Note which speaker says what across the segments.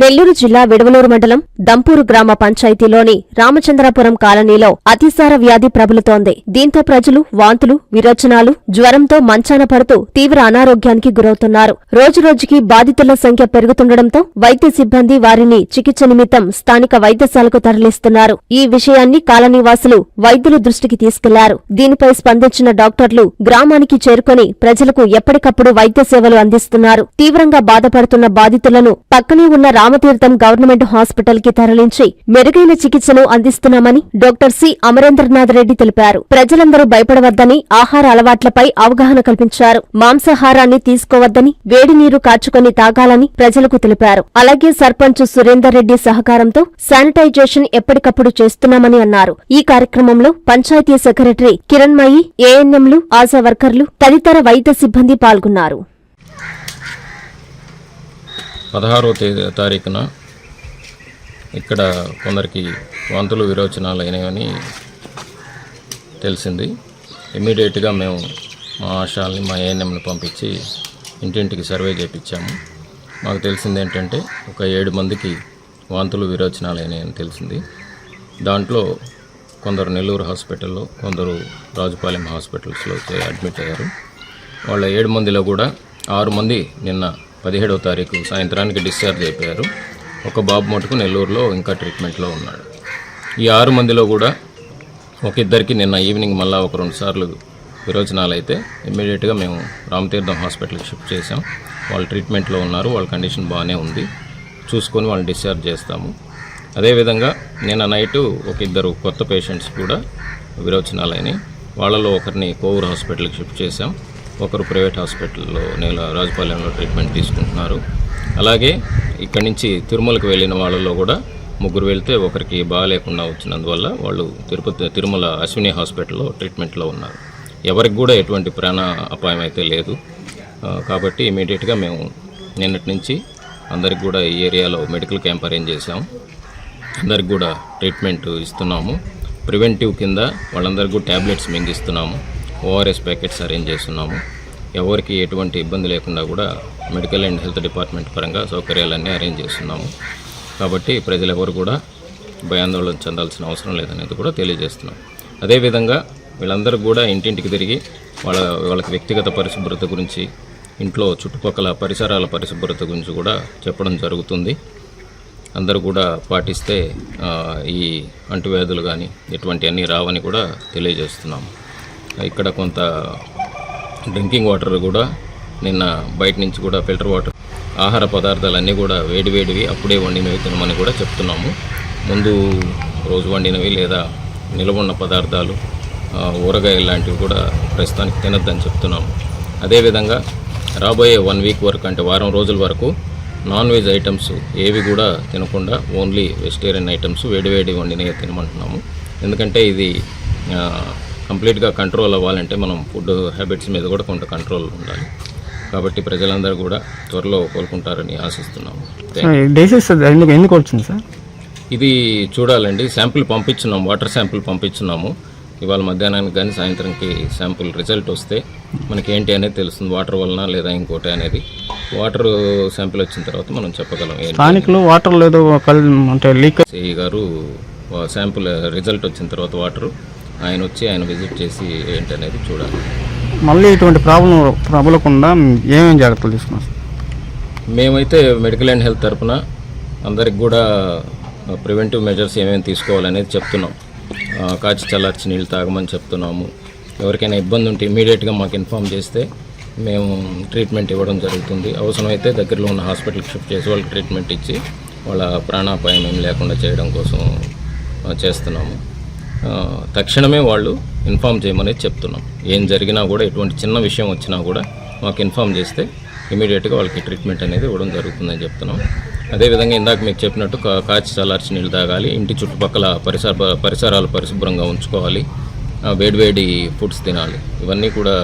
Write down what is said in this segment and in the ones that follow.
Speaker 1: నెల్లూరు జిల్లా విడవలూరు మండలం దంపూరు గ్రామ పంచాయతీలోని రామచంద్రాపురం కాలనీలో అతిసార వ్యాధి ప్రబలుతోంది. దీంతో ప్రజలు వాంతులు విరోచనాలు జ్వరంతో మంచాన పడుతూ తీవ్ర అనారోగ్యానికి గురవుతున్నారు. రోజురోజుకి బాధితుల సంఖ్య పెరుగుతుండటంతో వైద్య సిబ్బంది వారిని చికిత్స నిమిత్తం స్థానిక వైద్యశాలకు తరలిస్తున్నారు. ఈ విషయాన్ని కాలనీవాసులు వైద్యుల దృష్టికి తీసుకెళ్ళారు. దీనిపై స్పందించిన డాక్టర్లు గ్రామానికి చేరుకొని ప్రజలకు ఎప్పటికప్పుడు వైద్య సేవలు అందిస్తున్నారు. తీవ్రంగా బాధపడుతున్న బాధితులను పక్కనే ఉన్న రామతీర్థం గవర్నమెంట్ హాస్పిటల్కి తరలించి మెరుగైన చికిత్సను అందిస్తున్నామని డాక్టర్ సి. అమరేంద్రనాథ్ రెడ్డి తెలిపారు. ప్రజలందరూ భయపడవద్దని ఆహార అలవాట్లపై అవగాహన కల్పించారు. మాంసాహారాన్ని తీసుకోవద్దని వేడి నీరు కాచుకొని తాగాలని ప్రజలకు తెలిపారు. అలాగే సర్పంచ్ సురేందర్ రెడ్డి సహకారంతో శానిటైజేషన్ ఎప్పటికప్పుడు చేస్తున్నామని అన్నారు. ఈ కార్యక్రమంలో పంచాయతీ సెక్రటరీ కిరణ్మయి ఏఎన్ఎంలు ఆశా వర్కర్లు తదితర వైద్య సిబ్బంది పాల్గొన్నారు.
Speaker 2: పదహారవ తేదీ తారీఖున ఇక్కడ కొందరికి వాంతులు విరోచనాలు అయినాయని తెలిసింది. ఇమీడియట్గా మేము మా ఆశాల్ని మా ఏఎన్ఎంని పంపించి ఇంటింటికి సర్వే చేయించాము మాకు తెలిసింది ఏంటంటే ఒక ఏడు మందికి వాంతులు విరోచనాలు అయినాయని తెలిసింది. దాంట్లో కొందరు నెల్లూరు హాస్పిటల్లో కొందరు రాజుపాలెం హాస్పిటల్స్లో అడ్మిట్ అయ్యారు. వాళ్ళ ఏడు మందిలో కూడా ఆరు మంది నిన్న పదిహేడవ తారీఖు సాయంత్రానికి డిశ్చార్జ్ అయిపోయారు. ఒక బాబు మటుకు నెల్లూరులో ఇంకా ట్రీట్మెంట్లో ఉన్నాడు. ఈ ఆరు మందిలో కూడా ఒక ఇద్దరికి నిన్న ఈవినింగ్ మళ్ళా ఒక రెండు సార్లు విరోచనాలు అయితే ఇమ్మీడియట్గా మేము రామతీర్థం హాస్పిటల్కి షిఫ్ట్ చేసాం వాళ్ళు ట్రీట్మెంట్లో ఉన్నారు వాళ్ళ కండిషన్ బాగానే ఉంది. చూసుకొని వాళ్ళని డిశ్చార్జ్ చేస్తాము. అదేవిధంగా నిన్న నైటు ఒక ఇద్దరు కొత్త పేషెంట్స్ కూడా విరోచనాలైనాయి. వాళ్ళలో ఒకరిని కోవూరు హాస్పిటల్కి షిఫ్ట్ చేశాం. ఒకరు ప్రైవేట్ హాస్పిటల్లో నేల రాజపాలెంలో ట్రీట్మెంట్ తీసుకుంటున్నారు. అలాగే ఇక్కడి నుంచి తిరుమలకు వెళ్ళిన వాళ్ళలో కూడా ముగ్గురు వెళ్తే ఒకరికి బాగాలేకుండా వచ్చినందువల్ల వాళ్ళు తిరుపతి తిరుమల అశ్విని హాస్పిటల్లో ట్రీట్మెంట్లో ఉన్నారు. ఎవరికి కూడా ఎటువంటి ప్రాణ అపాయం అయితే లేదు. కాబట్టి ఇమీడియట్గా మేము నిన్నటి నుంచి అందరికి కూడా ఈ ఏరియాలో మెడికల్ క్యాంప్ అరేంజ్ చేశాం. అందరికి కూడా ట్రీట్మెంట్ ఇస్తున్నాము. ప్రివెంటివ్ కింద వాళ్ళందరికీ టాబ్లెట్స్ ట్యాబ్లెట్స్ మింగిస్తున్నాము. ఓఆర్ఎస్ ప్యాకెట్స్ అరేంజ్ చేస్తున్నాము. ఎవరికి ఎటువంటి ఇబ్బంది లేకుండా కూడా మెడికల్ అండ్ హెల్త్ డిపార్ట్మెంట్ పరంగా సౌకర్యాలన్నీ అరేంజ్ చేస్తున్నాము. కాబట్టి ప్రజలెవరు కూడా భయాందోళన చెందాల్సిన అవసరం లేదనేది కూడా తెలియజేస్తున్నాం. అదేవిధంగా వీళ్ళందరూ కూడా ఇంటింటికి తిరిగి వాళ్ళ వాళ్ళకి వ్యక్తిగత పరిశుభ్రత గురించి ఇంట్లో చుట్టుపక్కల పరిసరాల పరిశుభ్రత గురించి కూడా చెప్పడం జరుగుతుంది. అందరూ కూడా పాటిస్తే ఈ అంటువ్యాధులు కానీ ఇటువంటి అన్నీ రావని కూడా తెలియజేస్తున్నాము. ఇక్కడ కొంత డ్రింకింగ్ వాటర్ కూడా నిన్న బయట నుంచి కూడా ఫిల్టర్ వాటర్ ఆహార పదార్థాలన్నీ కూడా వేడివేడివి అప్పుడే వండినవి తినమని కూడా చెప్తున్నాము. ముందు రోజు వండినవి లేదా నిల్వ ఉన్న పదార్థాలు ఊరగాయలు లాంటివి కూడా ప్రస్తుతానికి తినొద్దని చెప్తున్నాము. అదేవిధంగా రాబోయే వన్ వీక్ వరకు అంటే వారం రోజుల వరకు నాన్ వెజ్ ఐటమ్స్ ఏవి కూడా తినకుండా ఓన్లీ వెజిటేరియన్ ఐటమ్స్ వేడివేడి వండినవి తినమంటున్నాము. ఎందుకంటే ఇది కంప్లీట్గా కంట్రోల్ అవ్వాలంటే మనం ఫుడ్ హ్యాబిట్స్ మీద కూడా కొంత కంట్రోల్ ఉండాలి. కాబట్టి ప్రజలందరూ కూడా త్వరలో కోలుకుంటారని ఆశిస్తున్నాము.
Speaker 3: డేసెస్ ఎందుకు ఎందుకు వచ్చింది సార్
Speaker 2: ఇది చూడాలండి. శాంపిల్ పంపించున్నాం వాటర్ శాంపిల్ పంపించున్నాము ఇవాళ మధ్యాహ్నానికి కానీ సాయంత్రంకి శాంపిల్ రిజల్ట్ వస్తే మనకి ఏంటి అనేది తెలుస్తుంది వాటర్ వలన లేదా ఇంకోటి అనేది. వాటర్ శాంపిల్ వచ్చిన తర్వాత మనం చెప్పగలం
Speaker 3: స్థానికులు వాటర్ లేదు అంటే లీక్
Speaker 2: గారు శాంపుల్ రిజల్ట్ వచ్చిన తర్వాత వాటర్ ఆయన వచ్చి ఆయన విజిట్ చేసి ఏంటి అనేది చూడాలి.
Speaker 3: మళ్ళీ ఇటువంటి ప్రాబ్లం ప్రబలకుండా ఏమేమి జాగ్రత్తలు తీసుకున్నారు? సార్?
Speaker 2: మేమైతే మెడికల్ అండ్ హెల్త్ తరపున అందరికి కూడా ప్రివెంటివ్ మెజర్స్ ఏమేమి తీసుకోవాలనేది చెప్తున్నాం. కాచి చల్లార్చి నీళ్ళు తాగమని చెప్తున్నాము. ఎవరికైనా ఇబ్బంది ఉంటే ఇమీడియట్గా మాకు ఇన్ఫామ్ చేస్తే మేము ట్రీట్మెంట్ ఇవ్వడం జరుగుతుంది. అవసరమైతే దగ్గరలో ఉన్న హాస్పిటల్కి షిఫ్ట్ చేసి వాళ్ళకి ట్రీట్మెంట్ ఇచ్చి వాళ్ళ ప్రాణాపాయం ఏం లేకుండా చేయడం కోసం చేస్తున్నాము. తక్షణమే వాళ్ళు ఇన్ఫామ్ చేయమనేది చెప్తున్నాం. ఏం జరిగినా కూడా ఎటువంటి చిన్న విషయం వచ్చినా కూడా మాకు ఇన్ఫామ్ చేస్తే ఇమీడియట్గా వాళ్ళకి ట్రీట్మెంట్ అనేది ఇవ్వడం జరుగుతుందని చెప్తున్నాం. అదేవిధంగా ఇందాక మీకు చెప్పినట్టు కాచి చల్లార్చి నీళ్ళు తాగాలి ఇంటి చుట్టుపక్కల పరిసర పరిసరాలు పరిశుభ్రంగా ఉంచుకోవాలి వేడివేడి ఫుడ్స్ తినాలి ఇవన్నీ కూడా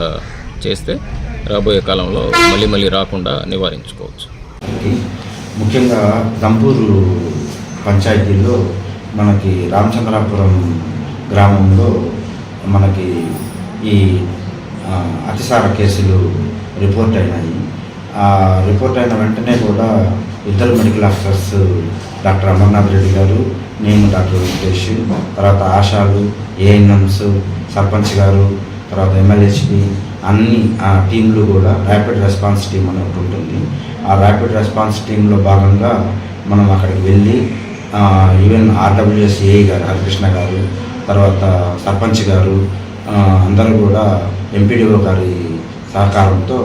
Speaker 2: చేస్తే రాబోయే కాలంలో మళ్ళీ మళ్ళీ రాకుండా నివారించుకోవచ్చు.
Speaker 4: ముఖ్యంగా దంపూరు పంచాయతీలో మనకి రామచంద్రాపురం గ్రామంలో మనకి ఈ అతిసార కేసులు రిపోర్ట్ అయినాయి. ఆ రిపోర్ట్ అయిన వెంటనే కూడా ఇద్దరు medical officers doctor Amarnath Reddy garu నేను డాక్టర్ వెంకటేష్ తర్వాత ఆశాలు ఏఎన్ఎంస్ సర్పంచ్ గారు తర్వాత ఎమ్మెల్యేస్పి అన్ని ఆ టీంలు కూడా ర్యాపిడ్ రెస్పాన్స్ టీం అని ఒకటి ఉంటుంది. ఆ ర్యాపిడ్ రెస్పాన్స్ టీంలో భాగంగా మనం అక్కడికి వెళ్ళి ఈవెన్ ఆర్డబ్ల్యూఎస్ గారు హరికృష్ణ గారు తర్వాత సర్పంచ్ గారు అందరూ కూడా ఎంపీడీఓ గారి సహకారంతో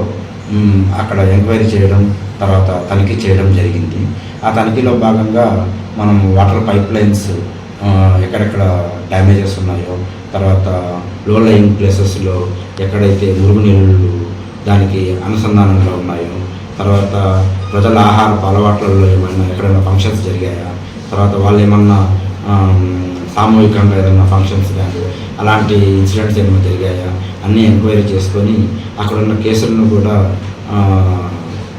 Speaker 4: అక్కడ ఎంక్వైరీ చేయడం తర్వాత తనిఖీ చేయడం జరిగింది. ఆ తనిఖీలో భాగంగా మనం వాటర్ పైప్ లైన్స్ ఎక్కడెక్కడ డ్యామేజెస్ ఉన్నాయో తర్వాత లో లయింగ్ ప్లేసెస్లో ఎక్కడైతే మురుగునీళ్ళు దానికి అనుసంధానంగా ఉన్నాయో తర్వాత ప్రజల ఆహారపు అలవాట్లలో ఏమైనా ఎక్కడైనా ఫంక్షన్స్ జరిగాయా తర్వాత వాళ్ళు ఏమన్నా సామూహికంగా ఏదైనా ఫంక్షన్స్ కానీ అలాంటి ఇన్సిడెంట్స్ ఏమైనా జరిగాయా? అన్నీ ఎంక్వైరీ చేసుకొని అక్కడ ఉన్న కేసులను కూడా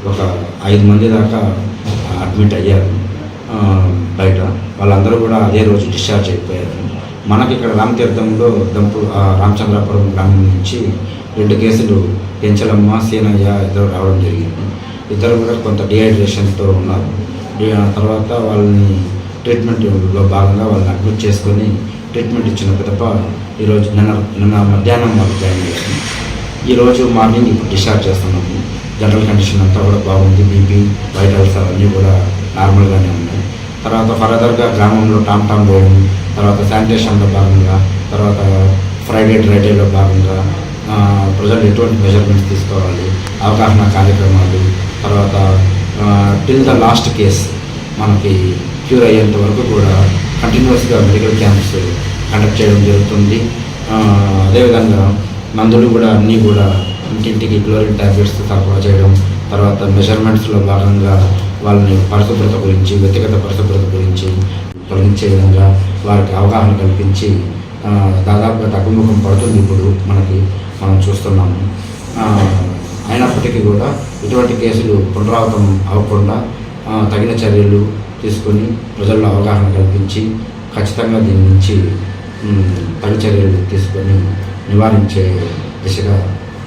Speaker 4: ఒక ఐదు మంది దాకా అడ్మిట్ అయ్యారు. బయట వాళ్ళందరూ కూడా అదే రోజు డిశ్చార్జ్ అయిపోయారు. మనకి ఇక్కడ రామతీర్థంలో దంపు రామచంద్రాపురం గ్రామం నుంచి రెండు కేసులు పెంచలమ్మ సీనయ్య ఇద్దరు రావడం జరిగింది. ఇద్దరు కూడా కొంత డిహైడ్రేషన్తో ఉన్నారు. తర్వాత వాళ్ళని ట్రీట్మెంట్లో భాగంగా వాళ్ళని అడ్మిట్ చేసుకొని ట్రీట్మెంట్ ఇచ్చిన తప్ప ఈరోజు నిన్న నిన్న మధ్యాహ్నం వాళ్ళు జాయిన్ అయ్యారు. ఈరోజు మార్నింగ్ ఇప్పుడు డిశ్చార్జ్ చేస్తున్నాము. జనరల్ కండిషన్ అంతా కూడా బాగుంది. బీపీ వైటల్స్ అవన్నీ కూడా నార్మల్గానే ఉన్నాయి. తర్వాత ఫర్దర్గా గ్రామంలో టామ్ టామ్ వేయడం తర్వాత శానిటేషన్లో భాగంగా తర్వాత ఫ్రైడే డ్రైడేలో భాగంగా ప్రజలు ఎటువంటి మెజర్మెంట్స్ తీసుకోవాలి అవగాహన కార్యక్రమాలు తర్వాత టిల్ ద లాస్ట్ కేస్ మనకి క్యూర్ అయ్యేంత వరకు కూడా కంటిన్యూస్గా మెడికల్ క్యాంప్స్ కండక్ట్ చేయడం జరుగుతుంది. అదేవిధంగా మందులు కూడా అన్నీ కూడా ఇంటింటికి క్లోరిన్ ట్యాబ్లెట్స్ సరఫరా చేయడం తర్వాత మెజర్మెంట్స్లో భాగంగా వాళ్ళని పరిశుభ్రత గురించి వ్యక్తిగత పరిశుభ్రత గురించి తొలగించే విధంగా వారికి అవగాహన కల్పించి దాదాపుగా తగ్గుముఖం పడుతుంది ఇప్పుడు మనకి మనం చూస్తున్నాము. అయినప్పటికీ కూడా ఇటువంటి కేసులు పునరావృతం అవ్వకుండా తగిన చర్యలు తీసుకొని ప్రజల్లో అవగాహన కల్పించి ఖచ్చితంగా దీని నుంచి తగిన చర్యలు తీసుకొని నివారించే దిశగా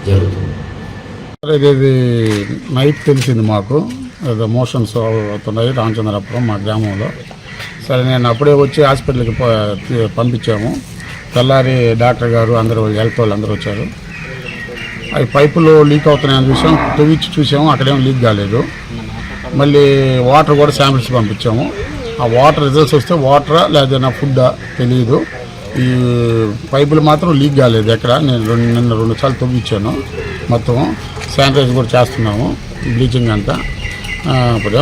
Speaker 4: జరుగుతుంది.
Speaker 3: ఇది ఇది నైట్ తెలిసింది మాకు. ఏదో మోషన్స్ అవుతున్నాయి రామచంద్రపురం మా గ్రామంలో. సరే నేను అప్పుడే వచ్చి హాస్పిటల్కి పంపించాము. తెల్లారి డాక్టర్ గారు అందరూ హెల్త్ వాళ్ళు అందరూ వచ్చారు. అవి పైపులో లీక్ అవుతున్నాయని చూసాం తవ్వించి చూసాము అక్కడేం లీక్ కాలేదు. మళ్ళీ వాటర్ కూడా శాంపిల్స్ పంపించాము. ఆ వాటర్ రిజల్ట్స్ వస్తే వాటరా లేదా ఫుడ్డా తెలియదు ఈ పైపులు మాత్రం లీక్ కాలేదు ఎక్కడ. నేను రెండు నిన్న రెండు సార్లు తొమ్మిచ్చాను మొత్తం. శానిటైజ్ కూడా చేస్తున్నాము. బ్లీచింగ్ అంతా. ఇప్పుడు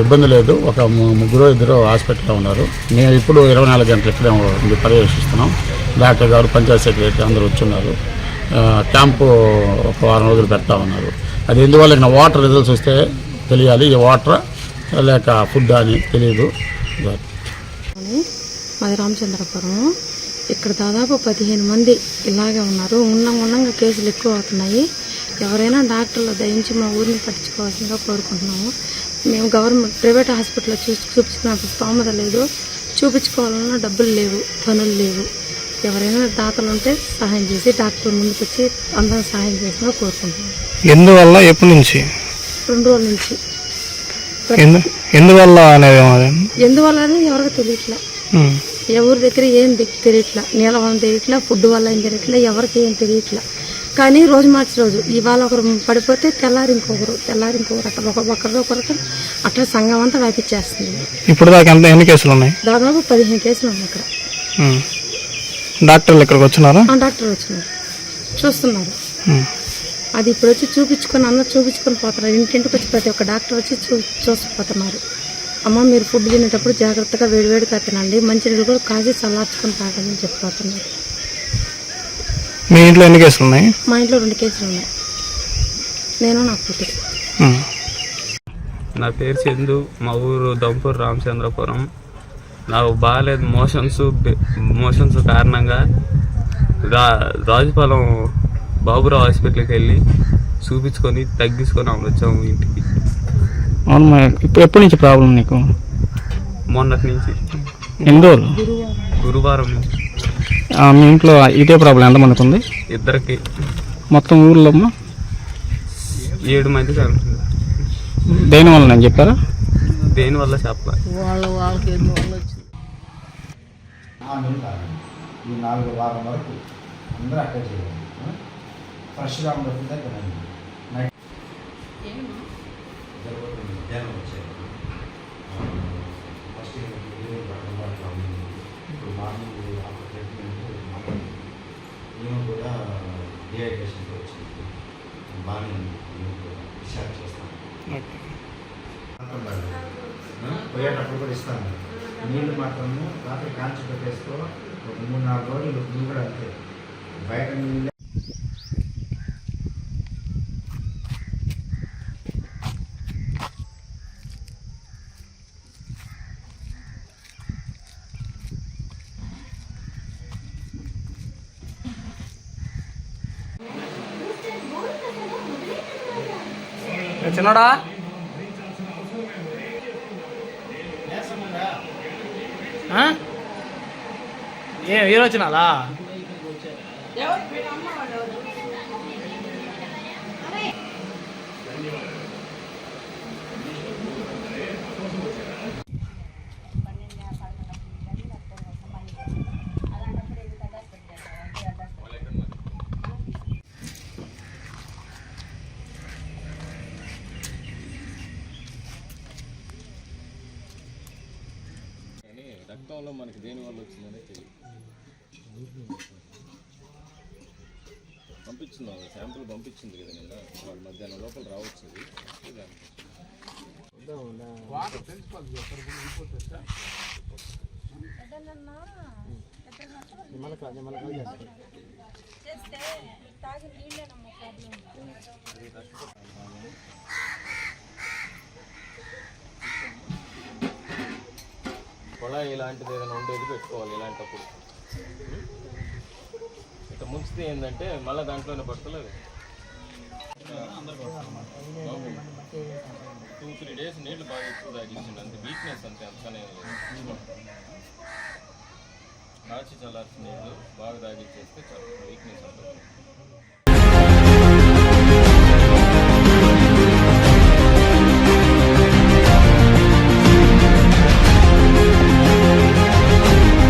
Speaker 3: ఇబ్బంది లేదు. ఒక ముగ్గురు ఇద్దరు హాస్పిటల్లో ఉన్నారు. మేము ఇప్పుడు ఇరవై నాలుగు గంటలు ఇక్కడే పర్యవేక్షిస్తున్నాం. డాక్టర్ గారు పంచాయత్ సెక్రటరీ అందరూ వచ్చున్నారు. క్యాంపు ఒక వారం రోజులు పెడతా ఉన్నారు. అది ఎందువల్ల వాటర్ రిజల్ట్స్ వస్తే తెలియాలి ఈ వాటర్ లేక ఫుడ్ అని తెలియదు
Speaker 5: అని మాది రామచంద్రపురం. ఇక్కడ దాదాపు పదిహేను మంది ఇలాగే ఉన్నారు. ఉన్న ఉన్నంగా కేసులు ఎక్కువ అవుతున్నాయి. ఎవరైనా డాక్టర్లు దయించి మా ఊరిని పట్టించుకోవాల్సిందిగా కోరుకుంటున్నాము. మేము గవర్నమెంట్ ప్రైవేట్ హాస్పిటల్లో చూసి చూపించుకున్న స్తోమత లేదు. చూపించుకోవాలన్నా డబ్బులు లేవు పనులు లేవు. ఎవరైనా దాతలు ఉంటే సహాయం చేసి డాక్టర్ ముందుకు వచ్చి అందరం సహాయం చేసినా కోరుకుంటున్నాం
Speaker 6: ఎందువల్ల? ఎప్పటి నుంచి?
Speaker 5: రెండు రోజుల నుంచి.
Speaker 6: ఎందు ఎందువల్ల అనేది
Speaker 5: ఎందువల్ల అనేది ఎవరికి తెలియట్లే. ఎవరి దగ్గర ఏం తెలియట్లా. నీళ్ళ వల్ల తెలియట్లా ఫుడ్ వల్ల ఏం తెలియట్లా ఎవరికి ఏం తెలియట్లా. కానీ రోజు మార్చి రోజు ఇవాళ ఒకరు పడిపోతే తెల్లారి ఇంకొకరు తెల్లారి ఇంకొకరు అట్లా ఒక ఒకరు ఒకరు అట్లా సంఘం అంతా వ్యాపించేస్తుంది.
Speaker 6: ఇప్పుడు దాకా ఎంత ఎన్ని కేసులు ఉన్నాయి?
Speaker 5: దాదాపు పదిహేను కేసులు ఉన్నాయి ఇక్కడ.
Speaker 6: డాక్టర్లు ఇక్కడికి వచ్చినారా?
Speaker 5: ఆ డాక్టర్ వచ్చినారు. చూస్తున్నారు. అది ఇప్పుడు వచ్చి చూపించుకొని అందరూ చూపించుకొని పోతున్నారు. ఇంటింటికి వచ్చి ప్రతి ఒక్క డాక్టర్ వచ్చి చూ చూసిపోతున్నారు. అమ్మ మీరు ఫుడ్ తినేటప్పుడు జాగ్రత్తగా వేడివేడిగా తినండి. మంచినీళ్ళు కూడా కాసి చల్లార్చుకొని తాగండి అని చెప్పిపోతున్నారు
Speaker 6: మీ ఇంట్లో ఎన్ని కేసులు ఉన్నాయి?
Speaker 5: మా ఇంట్లో రెండు కేసులు ఉన్నాయి. నేను నా కూతురు.
Speaker 7: నా పేరు చందు మా ఊరు దంపూర్ రామచంద్రపురం. నాకు బాగాలేదు మోషన్స్ మోషన్స్ కారణంగా రా రాజుపాలెం బాబురావు హాస్పిటల్కి వెళ్ళి చూపించుకొని తగ్గించుకొని అప్పుడు వచ్చాము ఇంటికి.
Speaker 6: అవును ఇప్పుడు ఎప్పటి నుంచి ప్రాబ్లం నీకు?
Speaker 7: మొన్నటి నుంచి.
Speaker 6: ఎన్ని రోజులు?
Speaker 7: గురువారం నుంచి.
Speaker 6: ఆ, మీ ఇంట్లో ఇదే ప్రాబ్లం ఎంతమందికి ఉంది?
Speaker 7: ఇద్దరికి.
Speaker 6: మొత్తం ఊర్లో అమ్మా?
Speaker 7: ఏడు మందికి అంటున్నారు
Speaker 6: దేని వల్ల నేను చెప్పారా?
Speaker 7: దేనివల్ల చెప్పాలి?
Speaker 4: ఈ నాలుగు వారం వరకు అందరూ అక్కడ చేయాలి. పరశురాముడు దగ్గర నైట్ ఫస్ట్ ఇప్పుడు మార్నింగ్ ఆఫ్టర్ ట్రీట్మెంట్ మళ్ళీ ఈమె కూడా డిహైడ్రేషన్తో వచ్చింది బాగానే ఉంది ఈమె కూడా డిశ్చార్జ్ చేస్తాను పోయేటప్పుడు కూడా ఇస్తాను నీళ్ళు మాత్రము రాత్రి కాంచి పెట్టేసుకో ఒక మూడు నాలుగు రోజులు నువ్వు కూడా అంతే. బయట నీళ్ళు
Speaker 6: చిన్నడా ఏ హీరో వచ్చినాలా
Speaker 2: కానీ రక్తంలో మనకి దేని వల్ల వచ్చిందనే తెలియదు. పంపించింది వాళ్ళు శాంపుల్ పంపించింది కదా నిన్న. వాళ్ళు మధ్యాహ్నం లోపల రావచ్చు. అది దానికి కుళాయి ఇలాంటిది ఏదైనా ఉండేది పెట్టుకోవాలి ఇలాంటప్పుడు. ఇట్లా ముంచితే ఏంటంటే మళ్ళీ దాంట్లోనే పడతలేదు. టూ త్రీ డేస్ నీళ్ళు బాగా ఎక్కువ తాగించండి అంతే వీక్నెస్ అంతే అంతనే కాచి చల్లార్చిన నీళ్ళు బాగా తాగించేస్తే చాలా. వీక్నెస్ ఉంటుంది